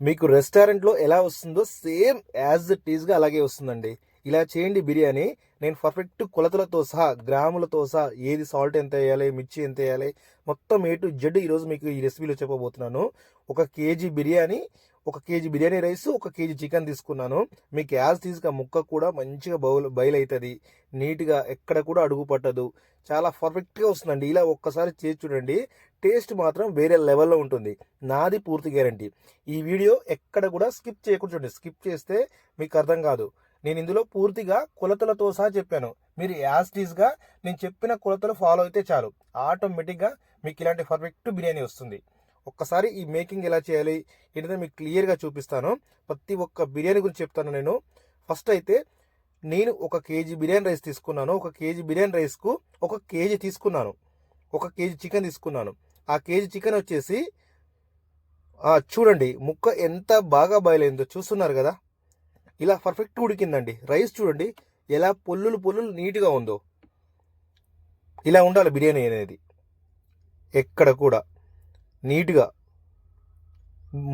మీకు రెస్టారెంట్లో ఎలా వస్తుందో సేమ్ యాజ్ ఇట్ ఈస్గా అలాగే వస్తుందండి. ఇలా చేయండి బిర్యానీ. నేను పర్ఫెక్ట్ కొలతలతో సహా గ్రాములతో సహా ఏది సాల్ట్ ఎంత వేయాలి మిర్చి ఎంత వేయాలి మొత్తం ఏ టు జెడ్ ఈరోజు మీకు ఈ రెసిపీలో చెప్పబోతున్నాను. ఒక కేజీ బిర్యానీ ఒక కేజీ బిర్యానీ రైస్ ఒక కేజీ చికెన్ తీసుకున్నాను. మీకు యాజ్ తీసుగా ముక్క కూడా మంచిగా బౌల్ బయలు అవుతుంది నీట్గా ఎక్కడ కూడా అడుగు పట్టదు. చాలా పర్ఫెక్ట్గా వస్తుందండి. ఇలా ఒక్కసారి చేసి చూడండి. టేస్ట్ మాత్రం వేరే లెవెల్లో ఉంటుంది. నాది పూర్తి గ్యారంటీ. ఈ వీడియో ఎక్కడ కూడా స్కిప్ చేయకుండా చూడండి. స్కిప్ చేస్తే మీకు అర్థం కాదు. నేను ఇందులో పూర్తిగా కొలతలతో సహా చెప్పాను. మీరు యాజ్టీస్గా నేను చెప్పిన కొలతలు ఫాలో అయితే చాలు. ఆటోమేటిక్గా మీకు ఇలాంటి పర్ఫెక్ట్ బిర్యానీ వస్తుంది. ఒక్కసారి ఈ మేకింగ్ ఎలా చేయాలి ఏంటంటే మీకు క్లియర్గా చూపిస్తాను. ప్రతి ఒక్క బిర్యానీ గురించి చెప్తాను నేను. ఫస్ట్ అయితే నేను ఒక కేజీ బిర్యానీ రైస్ తీసుకున్నాను. ఒక కేజీ బిర్యానీ రైస్కు ఒక కేజీ తీసుకున్నాను. ఒక కేజీ చికెన్ తీసుకున్నాను. ఆ కేజీ చికెన్ వచ్చేసి చూడండి ముక్క ఎంత బాగా బయలైందో చూస్తున్నారు కదా? ఇలా పర్ఫెక్ట్ ఉడికిందండి. రైస్ చూడండి ఎలా పొల్లులు పొల్లులు నీట్గా ఉందో. ఇలా ఉండాలి బిర్యానీ అనేది. ఎక్కడ కూడా. నీట్గా.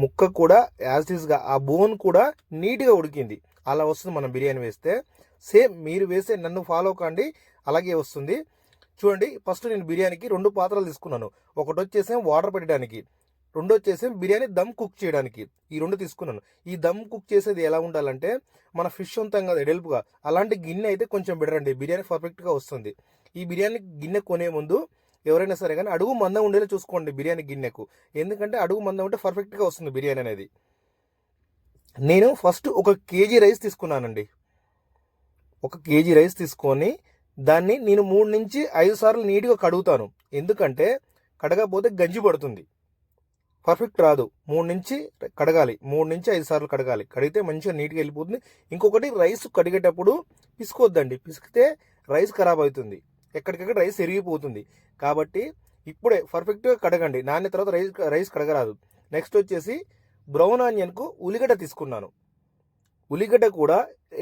ముక్క కూడా యాజ్ టీస్గా ఆ బోన్ కూడా నీట్గా ఉడికింది. అలా వస్తుంది మనం బిర్యానీ వేస్తే. సేమ్ మీరు వేసే నన్ను ఫాలో కండి అలాగే వస్తుంది. చూడండి ఫస్ట్ నేను బిర్యానీకి రెండు పాత్రలు తీసుకున్నాను. ఒకటి వచ్చేసి వాటర్ పెట్టడానికి రెండు వచ్చేసి బిర్యానీ దమ్ కుక్ చేయడానికి. ఈ రెండు తీసుకున్నాను. ఈ దమ్ కుక్ చేసేది ఎలా ఉండాలంటే మన ఫిష్ ఉంటాం కదా ఎడల్పుగా అలాంటి గిన్నె అయితే కొంచెం బెటర్ అండి. బిర్యానీ పర్ఫెక్ట్గా వస్తుంది. ఈ బిర్యానీ గిన్నె కొనే ముందు ఎవరైనా సరే కానీ అడుగు మందం ఉండేలా చూసుకోండి బిర్యానీ గిన్నెకు. ఎందుకంటే అడుగు మందం ఉంటే పర్ఫెక్ట్గా వస్తుంది బిర్యానీ అనేది. నేను ఫస్ట్ ఒక కేజీ రైస్ తీసుకున్నానండి. ఒక కేజీ రైస్ తీసుకొని దాన్ని నేను మూడు నుంచి ఐదు సార్లు నీట్గా కడుగుతాను. ఎందుకంటే కడగకపోతే గంజి పడుతుంది. పర్ఫెక్ట్ రాదు. మూడు నుంచి కడగాలి. మూడు నుంచి ఐదు సార్లు కడగాలి. కడిగితే మంచిగా నీట్గా వెళ్ళిపోతుంది. ఇంకొకటి రైస్ కడిగేటప్పుడు పిసుకోవద్దండి పిసికితే రైస్ ఖరాబ్ అవుతుంది. ఎక్కడికక్కడ రైస్ ఎరిగిపోతుంది. కాబట్టి ఇప్పుడే పర్ఫెక్ట్గా కడగండి. నాన్న తర్వాత రైస్ రైస్ కడగరాదు. నెక్స్ట్ వచ్చేసి బ్రౌన్ ఆనియన్కు ఉల్లిగడ్డ తీసుకున్నాను. ఉల్లిగడ్డ కూడా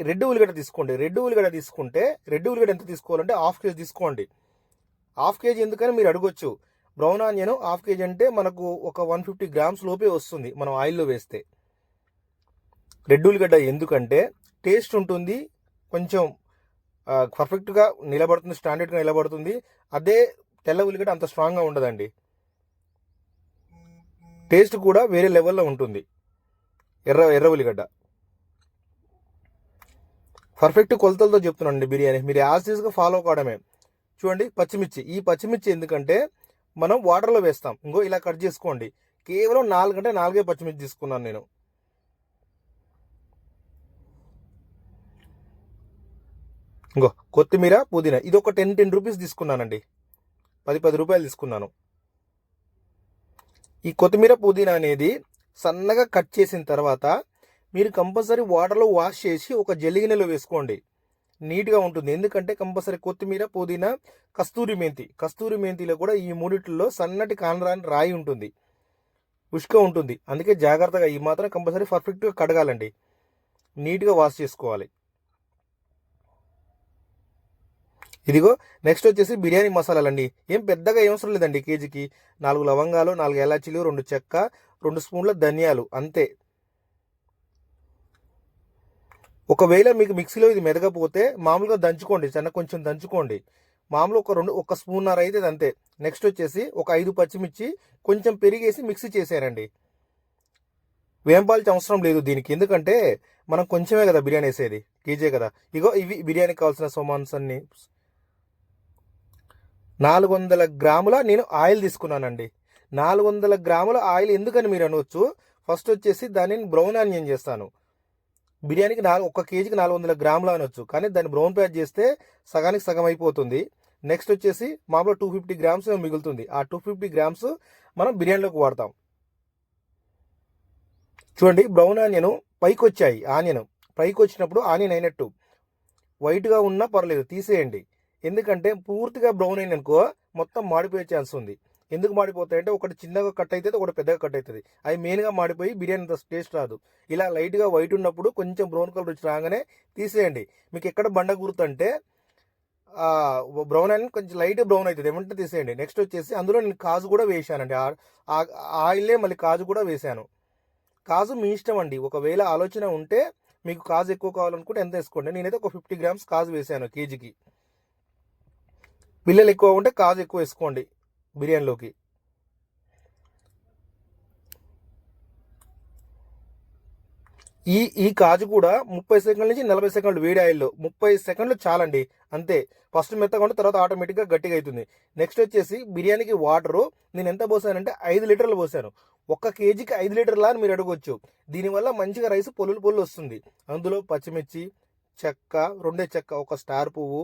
రెడ్ ఉల్లిగడ్డ తీసుకోండి. రెడ్ ఉల్లిగడ్డ తీసుకుంటే రెడ్ ఉల్లిగడ్డ ఎంత తీసుకోవాలంటే హాఫ్ కేజీ తీసుకోండి. హాఫ్ కేజీ ఎందుకని మీరు అడగొచ్చు. బ్రౌన్ ఆనియన్ హాఫ్ కేజీ అంటే మనకు ఒక వన్ ఫిఫ్టీ గ్రామ్స్ లోపే వస్తుంది మనం ఆయిల్లో వేస్తే. రెడ్ ఉల్లిగడ్డ ఎందుకంటే టేస్ట్ ఉంటుంది కొంచెం పర్ఫెక్ట్గా నిలబడుతుంది స్టాండర్డ్గా నిలబడుతుంది. అదే తెల్ల ఉల్లిగడ్డ అంత స్ట్రాంగ్గా ఉండదండి. టేస్ట్ కూడా వేరే లెవెల్లో ఉంటుంది. ఎర్ర ఎర్ర ఉల్లిగడ్డ. పర్ఫెక్ట్ కొలతలతో చెప్తున్నానండి బిర్యానీ. మీరు యాజ్ ఫాలో కావడమే. చూడండి పచ్చిమిర్చి. ఈ పచ్చిమిర్చి ఎందుకంటే మనం వాటర్లో వేస్తాం. ఇంకో ఇలా కట్ చేసుకోండి. కేవలం నాలుగు అంటే నాలుగే పచ్చిమిర్చి తీసుకున్నాను నేను. ఇంకో కొత్తిమీర పుదీనా. ఇది ఒక టెన్ టెన్ రూపీస్ తీసుకున్నానండి. పది పది రూపాయలు తీసుకున్నాను. ఈ కొత్తిమీర పుదీనా అనేది సన్నగా కట్ చేసిన తర్వాత మీరు కంపల్సరీ వాటర్లో వాష్ చేసి ఒక జల్లిగిన్నెలో వేసుకోండి. నీట్గా ఉంటుంది. ఎందుకంటే కంపల్సరీ కొత్తిమీర పుదీనా కస్తూరి మెంతి. కస్తూరి మెంతిలో కూడా ఈ మూడిట్లో సన్నటి కానరాని రాయి ఉంటుంది. ఉష్క ఉంటుంది. అందుకే జాగ్రత్తగా ఈ మాత్రం కంపల్సరీ పర్ఫెక్ట్గా కడగాలండి. నీట్గా వాష్ చేసుకోవాలి. ఇదిగో నెక్స్ట్ వచ్చేసి బిర్యానీ మసాలాలండి. ఏం పెద్దగా ఏం అవసరం లేదండి కేజీకి. నాలుగు లవంగాలు నాలుగు ఎలాచీలు రెండు చెక్క రెండు స్పూన్ల ధనియాలు అంతే. ఒకవేళ మీకు మిక్సీలో ఇది మెదగపోతే మామూలుగా దంచుకోండి చిన్న కొంచెం దంచుకోండి. మామూలు ఒక రెండు ఒక స్పూన్నర అయితే అంతే. నెక్స్ట్ వచ్చేసి ఒక ఐదు పచ్చిమిర్చి కొంచెం పెరిగేసి మిక్సీ చేసేయారండి వేంపాల్చిన అవసరం లేదు దీనికి. ఎందుకంటే మనం కొంచెమే కదా బిర్యానీ వేసేది కేజీ కదా. ఇగో ఇవి బిర్యానీకి కావాల్సిన సోమాన్స్ అన్ని. నాలుగు వందల గ్రాముల నేను ఆయిల్ తీసుకున్నానండి. నాలుగు వందల గ్రాముల ఆయిల్ ఎందుకని మీరు అనవచ్చు ఫస్ట్ వచ్చేసి దానిని బ్రౌన్ ఆనియన్ చేస్తాను. బిర్యానీకి నాలుగు ఒక కేజీకి నాలుగు వందల గ్రాములు అనొచ్చు. కానీ దాన్ని బ్రౌన్ ప్యాక్ చేస్తే సగానికి సగం అయిపోతుంది. నెక్స్ట్ వచ్చేసి మామూలు టూ ఫిఫ్టీ గ్రామ్స్ మిగులుతుంది. ఆ టూ ఫిఫ్టీ గ్రామ్స్ మనం బిర్యానీలోకి వాడతాం. చూడండి బ్రౌన్ ఆనియన్ పైకి వచ్చాయి ఆనియన్. పైకి వచ్చినప్పుడు ఆనియన్ అయినట్టు. వైట్గా ఉన్నా పర్లేదు తీసేయండి. ఎందుకంటే పూర్తిగా బ్రౌన్ అయిన అనుకో మొత్తం మాడిపోయే ఛాన్స్ ఉంది. ఎందుకు మాడిపోతాయంటే ఒకటి చిన్నగా కట్ అవుతుంది ఒకటి పెద్దగా కట్ అవుతుంది అవి మెయిన్గా మాడిపోయి బిర్యానీ అంత టేస్ట్ రాదు. ఇలా లైట్గా వైట్ ఉన్నప్పుడు కొంచెం బ్రౌన్ కలర్ వచ్చి రాగానే తీసేయండి. మీకు ఎక్కడ బండ గుర్తుంటే బ్రౌన్ అని కొంచెం లైట్ బ్రౌన్ అవుతుంది ఏమంటే తీసేయండి. నెక్స్ట్ వచ్చేసి అందులో నేను కాజు కూడా వేసానండి ఆ- ఆయిలే మళ్ళీ కాజు కూడా వేసాను కాజు మీ ఇష్టం అండి. ఒకవేళ ఆలోచన ఉంటే మీకు కాజు ఎక్కువ కావాలనుకుంటే ఎంత వేసుకోండి? నేనైతే ఒక ఫిఫ్టీ గ్రామ్స్ కాజు వేసాను కేజీకి. పిల్లలు ఎక్కువ ఉంటే కాజు ఎక్కువ వేసుకోండి బిర్యానీలోకి. ఈ ఈ కాజు కూడా ముప్పై సెకండ్ల నుంచి నలభై సెకండ్లు వేడి ఆయిల్లో. ముప్పై సెకండ్లు చాలండి. అంతే. ఫస్ట్ మెత్తగా ఉంటే తర్వాత ఆటోమేటిక్గా గట్టిగా అవుతుంది. నెక్స్ట్ వచ్చేసి బిర్యానీకి వాటరు. నేను ఎంత పోసానంటే ఐదు లీటర్లు పోసాను. ఒక్క కేజీకి ఐదు లీటర్లా అని మీరు అడగవచ్చు దీనివల్ల మంచిగా రైస్ పొల్లులు పొల్లు వస్తుంది. అందులో పచ్చిమిర్చి చెక్క రెండే చెక్క ఒక స్టార్ పువ్వు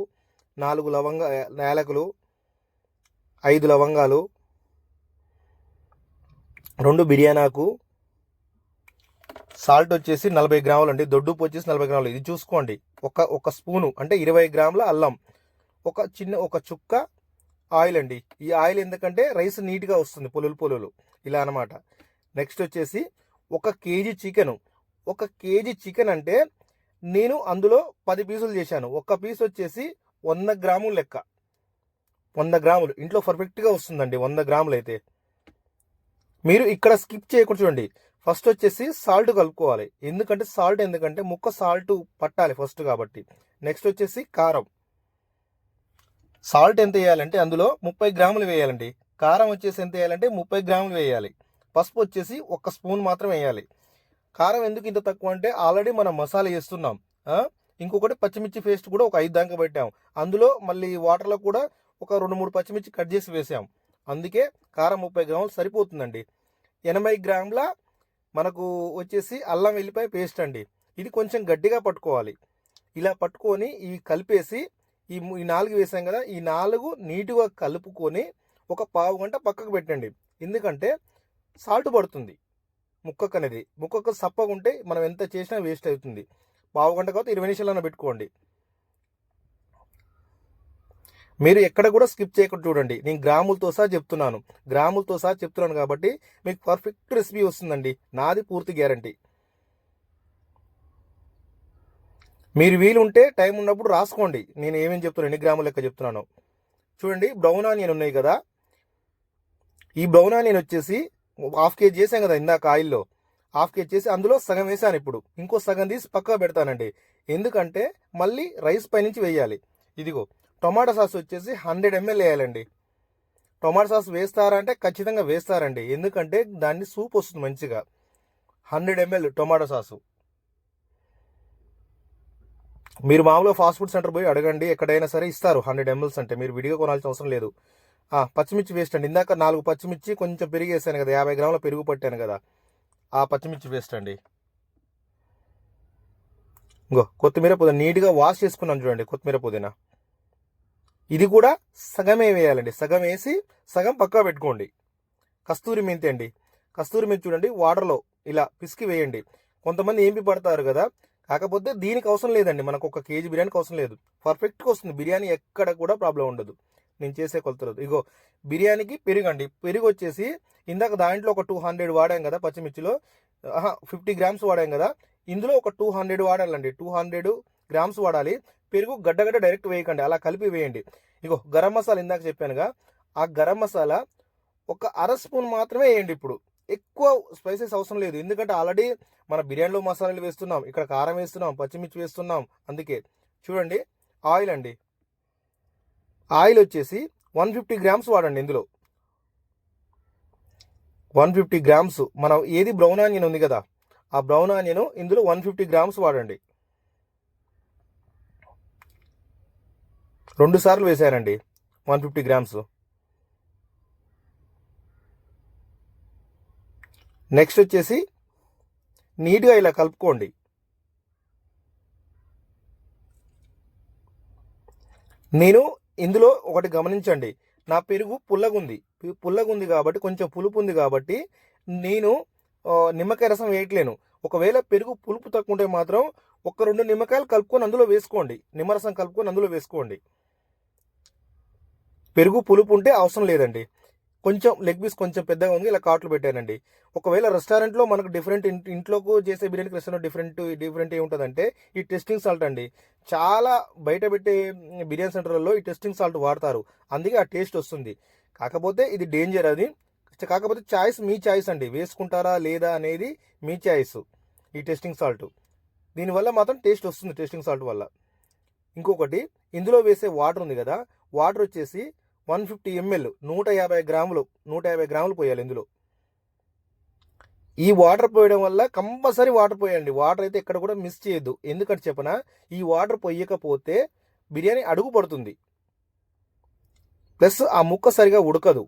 నాలుగు లవంగ యాలకులు ఐదు లవంగాలు రెండు బిర్యానాకు సాల్ట్ వచ్చేసి నలభై గ్రాములు అండి. దొడ్డుపు వచ్చేసి నలభై గ్రాములు. ఇది చూసుకోండి. ఒక ఒక స్పూను అంటే ఇరవై గ్రాముల అల్లం ఒక చిన్న ఒక చుక్క ఆయిల్ అండి. ఈ ఆయిల్ ఎందుకంటే రైస్ నీట్గా వస్తుంది పొలులు పొలులు ఇలా అనమాట నెక్స్ట్ వచ్చేసి ఒక కేజీ చికెను. ఒక కేజీ చికెన్ అంటే నేను అందులో పది పీసులు చేశాను. ఒక పీస్ వచ్చేసి వంద గ్రాములు లెక్క. వంద గ్రాములు. ఇంట్లో పర్ఫెక్ట్గా వస్తుందండి వంద గ్రాములు అయితే. మీరు ఇక్కడ స్కిప్ చేయకుండా చూడండి. ఫస్ట్ వచ్చేసి సాల్ట్ కలుపుకోవాలి. ఎందుకంటే సాల్ట్ ఎందుకంటే ముక్క సాల్ట్ పట్టాలి ఫస్ట్ కాబట్టి. నెక్స్ట్ వచ్చేసి కారం. సాల్ట్ ఎంత వేయాలంటే అందులో ముప్పై గ్రాములు వేయాలండి. కారం వచ్చేసి ఎంత వేయాలంటే ముప్పై గ్రాములు వేయాలి. పసుపు వచ్చేసి ఒక స్పూన్ మాత్రం వేయాలి. కారం ఎందుకు ఇంత తక్కువ అంటే ఆల్రెడీ మనం మసాలా వేస్తున్నాం. ఇంకొకటి పచ్చిమిర్చి పేస్ట్ కూడా ఒక ఐదు దాకా పెట్టాం. అందులో మళ్ళీ వాటర్లో కూడా ఒక రెండు మూడు పచ్చిమిర్చి కట్ చేసి వేసాం. అందుకే కారం ముప్పై గ్రాములు సరిపోతుందండి. ఎనభై గ్రాముల మనకు వచ్చేసి అల్లం వెల్లిపాయ పేస్ట్ అండి. ఇది కొంచెం గట్టిగా పట్టుకోవాలి. ఇలా పట్టుకొని ఇవి కలిపేసి ఈ ఈ నాలుగు వేసాం కదా ఈ నాలుగు నీటుగా కలుపుకొని ఒక పావు గంట పక్కకు పెట్టండి. ఎందుకంటే సాల్ట్ పడుతుంది. ముక్కకు అనేది ముక్కకు సప్పగా ఉంటే మనం ఎంత చేసినా వేస్ట్ అవుతుంది. పావు గంట కాకపోతే ఇరవై నిమిషాలన్నా పెట్టుకోండి. మీరు ఎక్కడ కూడా స్కిప్ చేయకుండా చూడండి. నేను గ్రాములతో సహా చెప్తున్నాను. గ్రాములతో సహా చెప్తున్నాను కాబట్టి మీకు పర్ఫెక్ట్ రెసిపీ వస్తుందండి. నాది పూర్తి గ్యారంటీ. మీరు వీలు ఉంటే టైం ఉన్నప్పుడు రాసుకోండి. నేను ఏమేమి చెప్తున్నాను ఎన్ని గ్రాములు లెక్క చెప్తున్నాను. చూడండి బ్రౌన్ ఆనియన్ ఉన్నాయి కదా. ఈ బ్రౌన్ ఆనియన్ వచ్చేసి హాఫ్ కేజీ చేసాం కదా ఇందాక ఆయిల్లో. హాఫ్ కేజీ చేసి అందులో సగం వేసాను ఇప్పుడు. ఇంకో సగం తీసి పక్కకు పెడతానండి. ఎందుకంటే మళ్ళీ రైస్ పైనుంచి వేయాలి. ఇదిగో టొమాటో సాస్ వచ్చేసి హండ్రెడ్ ఎంఎల్ వేయాలండి. టొమాటో సాస్ వేస్తారా అంటే ఖచ్చితంగా వేస్తారండి. ఎందుకంటే దాన్ని సూప్ వస్తుంది మంచిగా. Hundred ML tomato sauce. మీరు మామూలుగా ఫాస్ట్ ఫుడ్ సెంటర్ పోయి అడగండి. ఎక్కడైనా సరే ఇస్తారు హండ్రెడ్ ఎంఎల్స్ అంటే. మీరు విడిగా కొనాల్సిన అవసరం లేదు. పచ్చిమిర్చి వేస్ట్ అండి. ఇందాక నాలుగు పచ్చిమిర్చి కొంచెం పెరిగేసాను కదా యాభై గ్రాముల పెరుగు పట్టాను కదా. ఆ పచ్చిమిర్చి పేస్ట్ అండి. ఇంకో కొత్తిమీర పుదీనా నీట్గా వాష్ చేసుకున్నాను చూడండి కొత్తిమీర పుదీనా. ఇది కూడా సగమే వేయాలండి. సగం వేసి సగం పక్కా పెట్టుకోండి. కస్తూరి మెంతి అండి. కస్తూరి మెంతి చూడండి వాటర్లో ఇలా పిసికి వేయండి. కొంతమంది ఏంపి పడతారు కదా కాకపోతే దీనికి అవసరం లేదండి. మనకు ఒక కేజీ బిర్యానీకి అవసరం లేదు. పర్ఫెక్ట్గా వస్తుంది. బిర్యానీ ఎక్కడ కూడా ప్రాబ్లం ఉండదు. నేను చేసే కొలతలు ఇగో బిర్యానీకి పెరుగు అండి పెరుగు వచ్చేసి ఇందాక దాంట్లో ఒక టూ హండ్రెడ్ వాడాం కదా పచ్చిమిర్చిలో. ఫిఫ్టీ గ్రామ్స్ వాడాం కదా. ఇందులో ఒక టూ హండ్రెడ్ వాడాలండి. టూ హండ్రెడ్ గ్రామ్స్ వాడాలి. పెరుగు గడ్డగడ్డ డైరెక్ట్ వేయకండి. అలా కలిపి వేయండి. ఇగో గరం మసాలా ఇందాక చెప్పానుగా. ఆ గరం మసాలా ఒక అర స్పూన్ మాత్రమే వేయండి ఇప్పుడు. ఎక్కువ స్పైసెస్ అవసరం లేదు. ఎందుకంటే ఆల్రెడీ మన బిర్యానీలో మసాలాలు వేస్తున్నాం. ఇక్కడ కారం వేస్తున్నాం. పచ్చిమిర్చి వేస్తున్నాం. అందుకే. చూడండి ఆయిల్ అండి. ఆయిల్ వచ్చేసి వన్ ఫిఫ్టీ గ్రామ్స్ వాడండి ఇందులో. One fifty grams. మనం ఏది బ్రౌన్ ఆనియన్ ఉంది కదా ఆ బ్రౌన్ ఆనియన్ ఇందులో వన్ ఫిఫ్టీ గ్రామ్స్ వాడండి. రెండు సార్లు వేసారండి వన్ ఫిఫ్టీ గ్రామ్స్. నెక్స్ట్ వచ్చేసి నీట్గా ఇలా కలుపుకోండి. నేను ఇందులో ఒకటి గమనించండి. నా పెరుగు పుల్లగుంది. పుల్లగుంది కాబట్టి కొంచెం పులుపు ఉంది కాబట్టి నేను నిమ్మకాయ రసం వేయట్లేను. ఒకవేళ పెరుగు పులుపు తక్కువ ఉంటే మాత్రం ఒక రెండు నిమ్మకాయలు కలుపుకొని అందులో వేసుకోండి. నిమ్మరసం కలుపుకొని అందులో వేసుకోండి. పెరుగు పులుపు ఉంటే అవసరం లేదండి. కొంచెం లెగ్ పీస్ కొంచెం పెద్దగా ఉంది ఇలా కాట్లు పెట్టానండి. ఒకవేళ రెస్టారెంట్లో మనకు డిఫరెంట్ ఇంట్లోకి చేసే బిర్యానీ రెస్టారెంట్ డిఫరెంట్ డిఫరెంట్ ఏముంటుందంటే ఈ టెస్టింగ్ సాల్ట్ అండి. చాలా బయట పెట్టే బిర్యానీ సెంటర్లలో ఈ టెస్టింగ్ సాల్ట్ వాడతారు. అందుకే ఆ టేస్ట్ వస్తుంది. కాకపోతే ఇది డేంజర్ అది. కాకపోతే చాయిస్ మీ చాయిస్ అండి. వేసుకుంటారా లేదా అనేది మీ చాయిస్ ఈ టెస్టింగ్ సాల్ట్ దీనివల్ల మాత్రం టేస్ట్ వస్తుంది టేస్టింగ్ సాల్ట్ వల్ల. ఇంకొకటి ఇందులో వేసే వాటర్ ఉంది కదా వాటర్ వచ్చేసి వన్ ఫిఫ్టీ ఎంఎల్ నూట యాభై గ్రాములు నూట యాభై గ్రాములు పోయాలి ఇందులో. ఈ వాటర్ పోయడం వల్ల కంపల్సరీ వాటర్ పోయండి. వాటర్ అయితే ఎక్కడ కూడా మిస్ చేయొద్దు. ఎందుకంటే చెప్పనా ఈ వాటర్ పోయకపోతే బిర్యానీ అడుగు పడుతుంది. ప్లస్ ఆ ముక్క సరిగా ఉడకదు.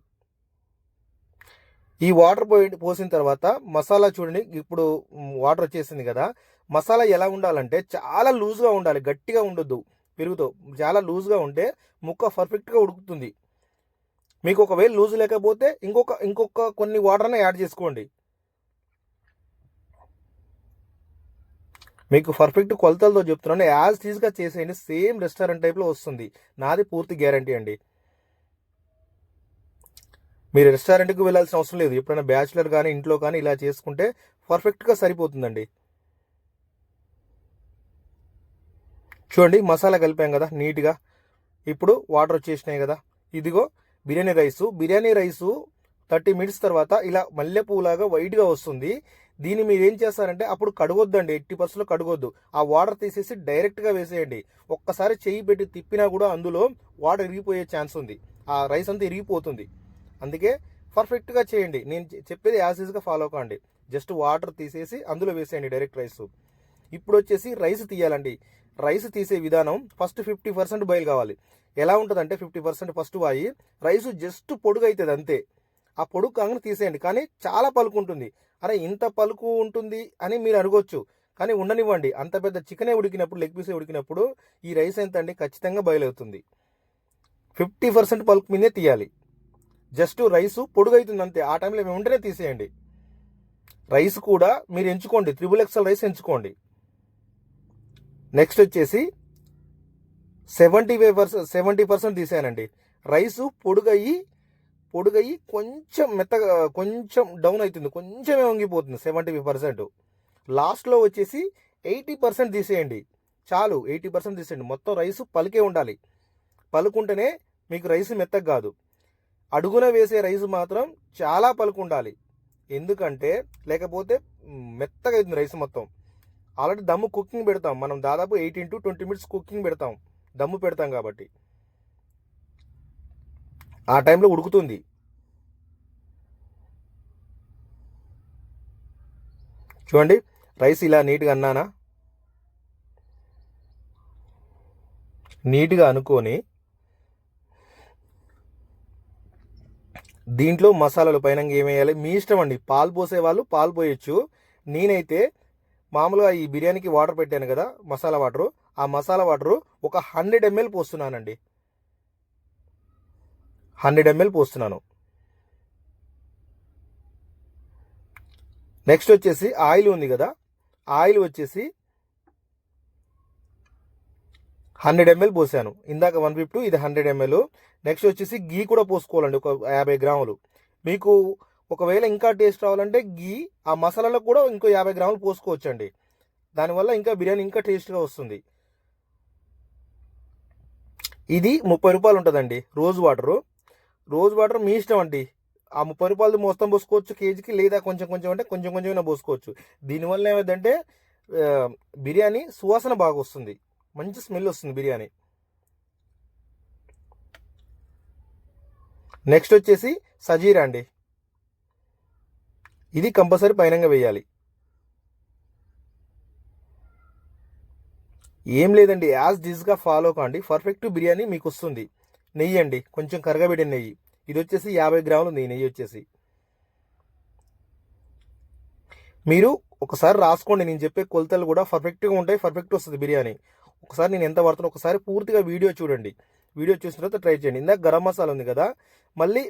ఈ వాటర్ పోయి పోసిన తర్వాత మసాలా చూడండి ఇప్పుడు వాటర్ వచ్చేసింది కదా. మసాలా ఎలా ఉండాలంటే చాలా లూజ్గా ఉండాలి. గట్టిగా ఉండొద్దు. పెరుగుతో చాలా లూజ్గా ఉంటే ముక్క పర్ఫెక్ట్గా ఉడుకుతుంది. మీకు ఒకవేళ లూజ్ లేకపోతే ఇంకొక ఇంకొక కొన్ని వాటర్ని యాడ్ చేసుకోండి. మీకు పర్ఫెక్ట్ కొలతలతో చెప్తున్నాను. యాజ్ టీజ్గా చేసేయండి. సేమ్ రెస్టారెంట్ టైప్లో వస్తుంది. నాది పూర్తి గ్యారంటీ అండి. మీరు రెస్టారెంట్కి వెళ్ళాల్సిన అవసరం లేదు. ఎప్పుడైనా బ్యాచులర్ కానీ ఇంట్లో కానీ ఇలా చేసుకుంటే పర్ఫెక్ట్గా సరిపోతుందండి. చూడండి మసాలా కలిపాం కదా నీట్గా. ఇప్పుడు వాటర్ వచ్చేసినాయి కదా. ఇదిగో biryani rice biryani rice thirty minutes తర్వాత ఇలా మల్లెపూలాగా వైట్గా వస్తుంది. దీన్ని మీరు ఏం చేస్తారంటే అప్పుడు కడగొద్దండి. ఎట్టి పర్సెంట్లో కడగొద్దు. ఆ వాటర్ తీసేసి డైరెక్ట్గా వేసేయండి. ఒక్కసారి చెయ్యి పెట్టి తిప్పినా కూడా అందులో వాటర్ ఇరిగిపోయే ఛాన్స్ ఉంది. ఆ రైస్ అంతా ఇరిగిపోతుంది. అందుకే పర్ఫెక్ట్గా చేయండి. నేను చెప్పేది యాజ్ ఈజ్గా ఫాలో కాండి జస్ట్ వాటర్ తీసేసి అందులో వేసేయండి డైరెక్ట్ రైస్. ఇప్పుడు వచ్చేసి రైస్ తీయాలండి. రైస్ తీసే విధానం ఫస్ట్ ఫిఫ్టీ పర్సెంట్ బయలు కావాలి. ఎలా ఉంటుందంటే ఫిఫ్టీ పర్సెంట్ ఫస్ట్ వాయి రైస్ జస్ట్ పొడుగు అవుతుంది అంతే. ఆ పొడుగు కాగానే తీసేయండి కానీ చాలా పలుకు ఉంటుంది. అరే ఇంత పలుకు ఉంటుంది అని మీరు అనుకోవచ్చు కానీ ఉండనివ్వండి. అంత పెద్ద చికెనే ఉడికినప్పుడు లెగ్ పీసే ఉడికినప్పుడు ఈ రైస్ ఎంత అండి? ఖచ్చితంగా బాయిల్ అవుతుంది ఫిఫ్టీ పర్సెంట్ పలుకు మీదే తీయాలి. జస్ట్ రైస్ పొడుగు అవుతుంది అంతే. ఆ టైంలో మేము వెంటనే తీసేయండి. రైస్ కూడా మీరు ఎంచుకోండి. త్రిబుల్ ఎక్సెల్ రైస్ ఎంచుకోండి. నెక్స్ట్ వచ్చేసి seventy five percent seventy percent తీసానండి rice పొడుగయ్యి పొడుగయ్యి కొంచెం మెత్తగా కొంచెం డౌన్ అవుతుంది కొంచెమే వంగిపోతుంది సెవెంటీ ఫైవ్ పర్సెంట్. లాస్ట్లో వచ్చేసి ఎయిటీ పర్సెంట్ తీసేయండి. చాలు ఎయిటీ పర్సెంట్ తీసేయండి. మొత్తం రైస్ పలికే ఉండాలి. పలుకుంటేనే మీకు రైస్ మెత్తగా కాదు. అడుగున వేసే రైస్ మాత్రం చాలా పలుకుండాలి. ఎందుకంటే లేకపోతే మెత్తగా అవుతుంది రైస్ మొత్తం. ఆల్రెడీ దమ్ము కుకింగ్ పెడతాం. మనం దాదాపు eighteen to twenty minutes cooking పెడతాం. దమ్ము పెడతాం కాబట్టి. ఆ టైంలో ఉడుకుతుంది. చూడండి రైస్ ఇలా నీట్గా అన్నానా? నీట్గా అనుకొని దీంట్లో మసాలాలు పైన ఏమేయాలి మీ ఇష్టం అండి. పాలు పోసే వాళ్ళు పాలు పోయొచ్చు. నేనైతే మామూలుగా ఈ బిర్యానీకి వాటర్ పెట్టాను కదా మసాలా వాటరు. ఆ మసాలా వాటరు ఒక హండ్రెడ్ ఎంఎల్ పోస్తున్నానండి. హండ్రెడ్ ఎంఎల్ పోస్తున్నాను. నెక్స్ట్ వచ్చేసి ఆయిల్ ఉంది కదా ఆయిల్ వచ్చేసి హండ్రెడ్ ఎంఎల్ పోసాను. ఇందాక వన్ ఫిఫ్టీ ఇది హండ్రెడ్ ఎంఎల్. నెక్స్ట్ వచ్చేసి గీ కూడా పోసుకోవాలండి ఒక యాభై గ్రాములు. మీకు ఒకవేళ ఇంకా టేస్ట్ రావాలంటే గీ ఆ మసాలాలో కూడా ఇంకో యాభై గ్రాములు పోసుకోవచ్చండి. దానివల్ల ఇంకా బిర్యానీ ఇంకా టేస్ట్గా వస్తుంది. ఇది ముప్పై రూపాయలు ఉంటుందండి రోజ్ వాటరు. రోజ్ వాటర్ మీ ఇష్టం అండి. ఆ ముప్పై రూపాయలు మొత్తం పోసుకోవచ్చు కేజీకి లేదా కొంచెం కొంచెం అంటే కొంచెం కొంచెమైనా పోసుకోవచ్చు. దీనివల్ల ఏమైందంటే బిర్యానీ సువాసన బాగా వస్తుంది మంచి స్మెల్ వస్తుంది బిర్యానీ. నెక్స్ట్ వచ్చేసి సజీరా అండి. ఇది కంపల్సరీ పైనంగా వేయాలి. ఏం లేదండి యాజ్ డిజ్గా ఫాలో కాండి. పర్ఫెక్ట్ బిర్యానీ మీకు వస్తుంది నెయ్యి అండి కొంచెం కరగబెట్టిన నెయ్యి. ఇది వచ్చేసి యాభై గ్రాములు ఉంది నెయ్యి వచ్చేసి. మీరు ఒకసారి రాసుకోండి నేను చెప్పే కొలతలు కూడా పర్ఫెక్ట్గా ఉంటాయి పర్ఫెక్ట్ వస్తుంది బిర్యానీ. ఒకసారి నేను ఎంత పడుతున్నా ఒకసారి పూర్తిగా వీడియో చూడండి. వీడియో చూసిన తర్వాత ట్రై చేయండి. ఇందాక గరం మసాలా ఉంది కదా మళ్ళీ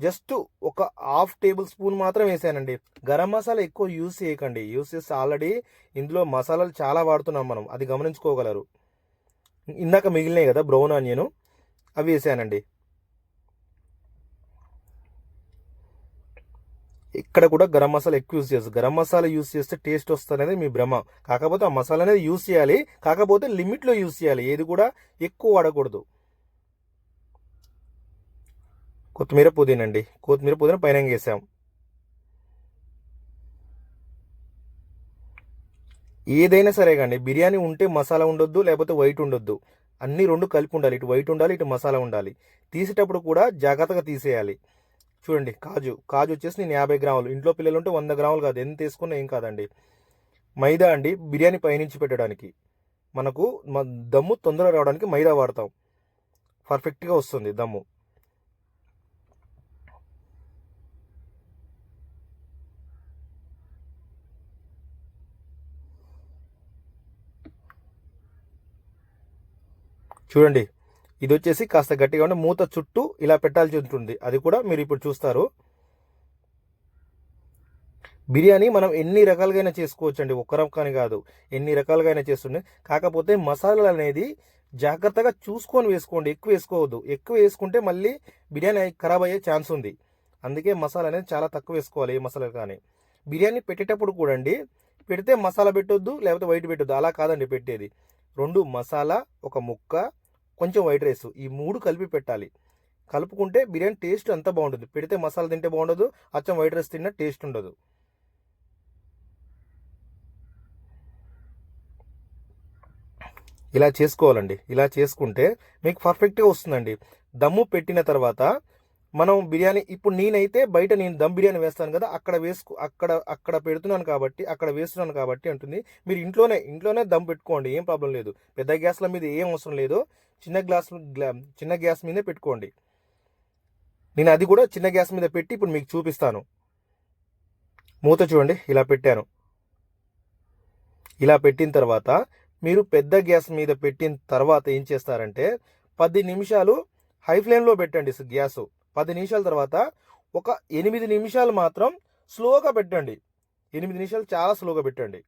జస్ట్ ఒక హాఫ్ టేబుల్ స్పూన్ మాత్రం వేసానండి. గరం మసాలా ఎక్కువ యూస్ చేయకండి. యూస్ చేస్తే ఆల్రెడీ ఇందులో మసాలాలు చాలా వాడుతున్నాం మనం. అది గమనించుకోగలరు. ఇందాక మిగిలినాయి కదా బ్రౌన్ ఆనియన్. అవి వేసానండి. ఇక్కడ కూడా గరం మసాలా ఎక్కువ యూస్ చేస్తారు గరం మసాలా యూస్ చేస్తే టేస్ట్ వస్తుంది మీ భ్రమ. కాకపోతే ఆ మసాలా అనేది యూస్ చేయాలి. కాకపోతే లిమిట్లో యూస్ చేయాలి. ఏది కూడా ఎక్కువ వాడకూడదు. కొత్తిమీర పుదీనా అండి కొత్తిమీర పుదీనా పైన వేసాం ఏదైనా సరే కానీ బిర్యానీ ఉంటే మసాలా ఉండొద్దు లేకపోతే వైట్ ఉండొద్దు. అన్ని రెండు కలిపి ఉండాలి. ఇటు వైట్ ఉండాలి ఇటు మసాలా ఉండాలి. తీసేటప్పుడు కూడా జాగ్రత్తగా తీసేయాలి. చూడండి కాజు. కాజు వచ్చేసి నేను యాభై గ్రాములు. ఇంట్లో పిల్లలు ఉంటే వంద గ్రాములు కాదు. ఎంత తీసుకున్నా ఏం కాదండి. మైదా అండి బిర్యానీ పైనుంచి పెట్టడానికి. మనకు దమ్ము తొందరగా రావడానికి మైదా వాడతాం. పర్ఫెక్ట్గా వస్తుంది దమ్ము. చూడండి ఇది వచ్చేసి కాస్త గట్టిగా ఉంటే మూత చుట్టూ ఇలా పెట్టాల్సి ఉంటుంది. అది కూడా మీరు ఇప్పుడు చూస్తారు. బిర్యానీ మనం ఎన్ని రకాలుగా చేసుకోవచ్చు అండి ఒక్క రకాన్ని కాదు ఎన్ని రకాలుగా చేస్తుండే. కాకపోతే మసాలాలు అనేది జాగ్రత్తగా చూసుకొని వేసుకోండి. ఎక్కువ వేసుకోవద్దు. ఎక్కువ వేసుకుంటే మళ్ళీ బిర్యానీ ఖరాబ్ అయ్యే ఛాన్స్ ఉంది. అందుకే మసాలా అనేది చాలా తక్కువ వేసుకోవాలి ఏ మసాలా కానీ. బిర్యానీ పెట్టేటప్పుడు కూడా అండి పెడితే మసాలా పెట్టొద్దు లేకపోతే వైట్ పెట్టొద్దు. అలా కాదండి పెట్టేది. రెండు మసాలా ఒక ముక్క కొంచెం వైట్ రైస్. ఈ మూడు కలిపి పెట్టాలి. కలుపుకుంటే బిర్యానీ టేస్ట్ అంత బాగుంటుంది. పెడితే మసాలా తింటే బాగుండదు అచ్చం వైట్ రైస్ తిన్నా టేస్ట్ ఉండదు. ఇలా చేసుకోవాలండి. ఇలా చేసుకుంటే మీకు పర్ఫెక్ట్గా వస్తుందండి. దమ్ము పెట్టిన తర్వాత మనం బిర్యానీ ఇప్పుడు నేనైతే బయట నేను దమ్ బిర్యానీ వేస్తాను కదా అక్కడ వేసుకు అక్కడ అక్కడ పెడుతున్నాను కాబట్టి అక్కడ వేస్తున్నాను కాబట్టి అంటుంది. మీరు ఇంట్లోనే ఇంట్లోనే దమ్ పెట్టుకోండి ఏం ప్రాబ్లం లేదు. పెద్ద గ్యాస్ల మీద ఏం అవసరం లేదు. చిన్న గ్లాస్ గ్లా- చిన్న గ్యాస్ మీదే పెట్టుకోండి. నేను అది కూడా చిన్న గ్యాస్ మీద పెట్టి ఇప్పుడు మీకు చూపిస్తాను. మూత చూడండి ఇలా పెట్టాను. ఇలా పెట్టిన తర్వాత మీరు పెద్ద గ్యాస్ మీద పెట్టిన తర్వాత ఏం చేస్తారంటే పది నిమిషాలు హై ఫ్లేమ్లో పెట్టండి గ్యాస్. పది నిమిషాల తర్వాత ఒక ఎనిమిది నిమిషాలు మాత్రం స్లోగా పెట్టండి. ఎనిమిది నిమిషాలు చాలా స్లోగా పెట్టండి.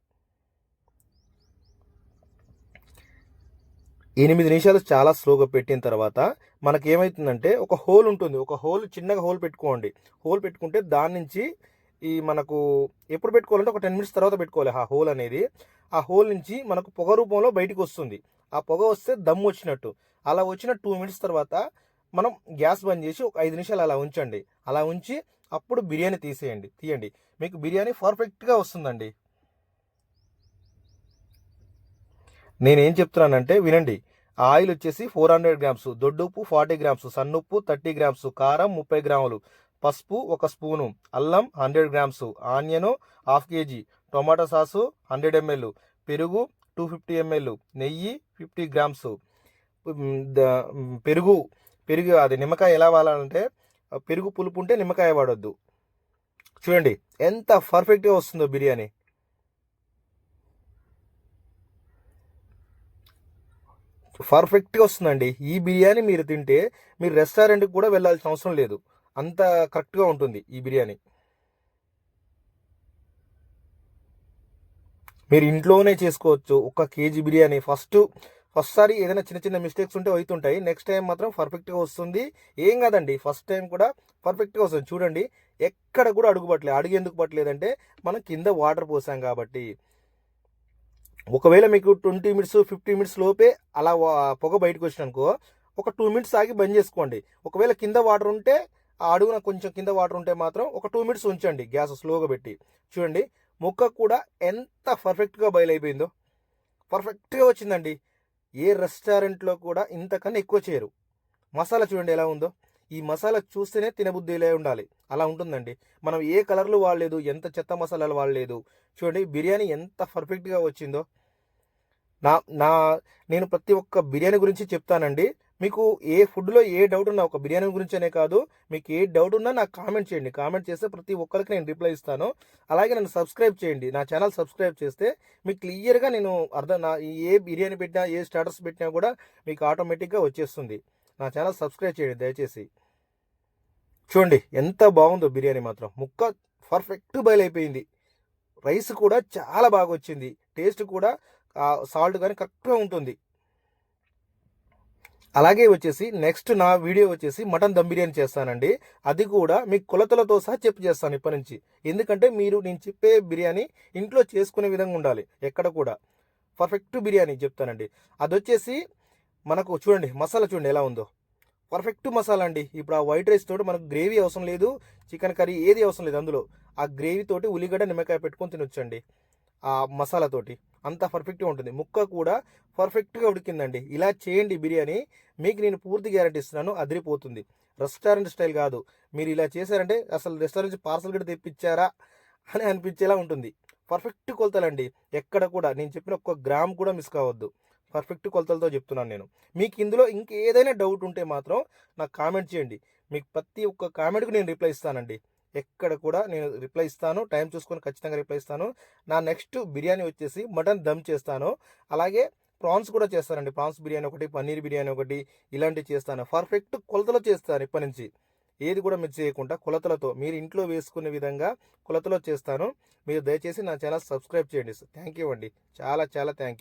ఎనిమిది నిమిషాలు చాలా స్లోగా పెట్టిన తర్వాత మనకి ఏమవుతుందంటే ఒక హోల్ ఉంటుంది. ఒక హోల్ చిన్నగా హోల్ పెట్టుకోండి. హోల్ పెట్టుకుంటే దాని నుంచి ఈ మనకు ఎప్పుడు పెట్టుకోవాలంటే ఒక టెన్ మినిట్స్ తర్వాత పెట్టుకోవాలి ఆ హోల్ అనేది. ఆ హోల్ నుంచి మనకు పొగ రూపంలో బయటకు వస్తుంది. ఆ పొగ వస్తే దమ్ము వచ్చినట్టు. అలా వచ్చిన టూ మినిట్స్ తర్వాత మనం గ్యాస్ బంద్ చేసి ఒక ఐదు నిమిషాలు అలా ఉంచండి. అలా ఉంచి అప్పుడు బిర్యానీ తీసేయండి. తీయండి. మీకు బిర్యానీ పర్ఫెక్ట్గా వస్తుందండి. నేనేం చెప్తున్నానంటే వినండి. ఆయిల్ వచ్చేసి ఫోర్ హండ్రెడ్ గ్రామ్స్ దొడ్డుప్పు ఫార్టీ గ్రామ్స్ సన్నుప్పు థర్టీ గ్రామ్స్ కారం ముప్పై గ్రాములు పసుపు ఒక స్పూను అల్లం hundred grams onion half KG tomato sauce hundred ML పెరుగు టూ ఫిఫ్టీ ఎంఎల్ నెయ్యి ఫిఫ్టీ గ్రామ్స్ పెరుగు పెరుగు అది నిమ్మకాయ ఎలా వాడాలంటే పెరుగు పులుపు ఉంటే నిమ్మకాయ వాడొద్దు. చూడండి ఎంత పర్ఫెక్ట్గా వస్తుందో బిర్యానీ. పర్ఫెక్ట్గా వస్తుందండి. ఈ బిర్యానీ మీరు తింటే మీరు రెస్టారెంట్కి కూడా వెళ్ళాల్సిన అవసరం లేదు. అంత కరెక్ట్గా ఉంటుంది ఈ బిర్యానీ. మీరు ఇంట్లోనే చేసుకోవచ్చు. ఒక కేజీ బిర్యానీ. ఫస్ట్ ఫస్ట్ సారి ఏదైనా చిన్న చిన్న మిస్టేక్స్ ఉంటే అవుతుంటాయి నెక్స్ట్ టైం మాత్రం పర్ఫెక్ట్గా వస్తుంది. ఏం కాదండి ఫస్ట్ టైం కూడా పర్ఫెక్ట్గా వస్తుంది. చూడండి ఎక్కడ కూడా అడుగు పట్టలేదు అడుగు ఎందుకు పట్టలేదంటే మనం కింద వాటర్ పోసాం కాబట్టి. ఒకవేళ మీకు ట్వంటీ మినిట్స్ ఫిఫ్టీ మినిట్స్ లోపే అలా పొగ బయటకు వచ్చిననుకో ఒక టూ మినిట్స్ ఆగి బంద్ చేసుకోండి. ఒకవేళ కింద వాటర్ ఉంటే ఆ అడుగున కొంచెం కింద వాటర్ ఉంటే మాత్రం ఒక టూ మినిట్స్ ఉంచండి గ్యాస్ స్లోగా పెట్టి. చూడండి ముక్క కూడా ఎంత పర్ఫెక్ట్గా బయలైపోయిందో పర్ఫెక్ట్గా వచ్చిందండి. ఏ రెస్టారెంట్లో కూడా ఇంతకన్నా ఎక్కువ చేయరు. మసాలా చూడండి ఎలా ఉందో. ఈ మసాలా చూస్తేనే తినబుద్ధిలే ఉండాలి. అలా ఉంటుందండి. మనం ఏ కలర్లు వాడలేదు ఎంత చెత్త మసాలాలు వాడలేదు. చూడండి బిర్యానీ ఎంత పర్ఫెక్ట్గా వచ్చిందో. నా నా నేను ప్రతి ఒక్క బిర్యానీ గురించి చెప్తానండి. మీకు ఏ ఫుడ్లో ఏ డౌట్ ఉన్నా ఒక బిర్యానీ గురించనే కాదు మీకు ఏ డౌట్ ఉన్నా నాకు కామెంట్ చేయండి. కామెంట్ చేస్తే ప్రతి ఒక్కరికి నేను రిప్లై ఇస్తాను. అలాగే నన్ను సబ్స్క్రైబ్ చేయండి. నా ఛానల్ సబ్స్క్రైబ్ చేస్తే మీకు క్లియర్గా నేను అర్థం నా ఏ బిర్యానీ పెట్టినా ఏ స్టాటస్ పెట్టినా కూడా మీకు ఆటోమేటిక్గా వచ్చేస్తుంది. నా ఛానల్ సబ్స్క్రైబ్ చేయండి దయచేసి. చూడండి ఎంత బాగుందో బిర్యానీ మాత్రం. ముక్క పర్ఫెక్ట్ బయలైపోయింది రైస్ కూడా చాలా బాగా వచ్చింది. టేస్ట్ కూడా సాల్ట్ కానీ కరెక్ట్గా ఉంటుంది. అలాగే వచ్చేసి నెక్స్ట్ నా వీడియో వచ్చేసి మటన్ దమ్ బిర్యానీ చేస్తానండి. అది కూడా మీకు కొలతలతో సహా చెప్పు చేస్తాను ఇప్పటి నుంచి. ఎందుకంటే మీరు నేను చెప్పే బిర్యానీ ఇంట్లో చేసుకునే విధంగా ఉండాలి ఎక్కడ కూడా. పర్ఫెక్ట్ బిర్యానీ చెప్తానండి. అది వచ్చేసి మనకు చూడండి మసాలా చూడండి ఎలా ఉందో. పర్ఫెక్ట్ మసాలా అండి. ఇప్పుడు ఆ వైట్ రైస్ తోటి మనకు గ్రేవీ అవసరం లేదు చికెన్ కర్రీ ఏది అవసరం లేదు అందులో. ఆ గ్రేవీ తోటి ఉల్లిగడ్డ నిమ్మకాయ పెట్టుకొని తినొచ్చండి. ఆ మసాలాతోటి అంత పర్ఫెక్ట్గా ఉంటుంది. ముక్క కూడా పర్ఫెక్ట్గా ఉడికిందండి. ఇలా చేయండి బిర్యానీ మీకు నేను పూర్తి గ్యారెంటీ ఇస్తున్నాను అదిరిపోతుంది. రెస్టారెంట్ స్టైల్ కాదు. మీరు ఇలా చేశారంటే అసలు రెస్టారెంట్ పార్సల్ కూడా తెప్పించారా అని అనిపించేలా ఉంటుంది. పర్ఫెక్ట్ కొలతలండి. ఎక్కడ కూడా నేను చెప్పిన ఒక్క గ్రామ్ కూడా మిస్ కావద్దు. పర్ఫెక్ట్ కొలతలతో చెప్తున్నాను నేను. మీకు ఇందులో ఇంకేదైనా డౌట్ ఉంటే మాత్రం నాకు కామెంట్ చేయండి. మీకు ప్రతి ఒక్క కామెంట్కి నేను రిప్లై ఇస్తానండి. ఎక్కడ కూడా నేను రిప్లై ఇస్తాను. టైం చూసుకొని ఖచ్చితంగా రిప్లై ఇస్తాను. నా నెక్స్ట్ బిర్యానీ వచ్చేసి మటన్ దమ్ చేస్తాను. అలాగే ప్రాన్స్ కూడా చేస్తానండి. ప్రాన్స్ బిర్యానీ ఒకటి పన్నీర్ బిర్యానీ ఒకటి ఇలాంటివి చేస్తాను. పర్ఫెక్ట్ కొలతలో చేస్తాను ఇప్పటి నుంచి. ఏది కూడా మీరు చేయకుండా కొలతలతో మీరు ఇంట్లో వేసుకునే విధంగా కొలతలో చేస్తాను. మీరు దయచేసి నా ఛానల్ సబ్స్క్రైబ్ చేయండి. థ్యాంక్ యూ అండి. చాలా చాలా థ్యాంక్ యూ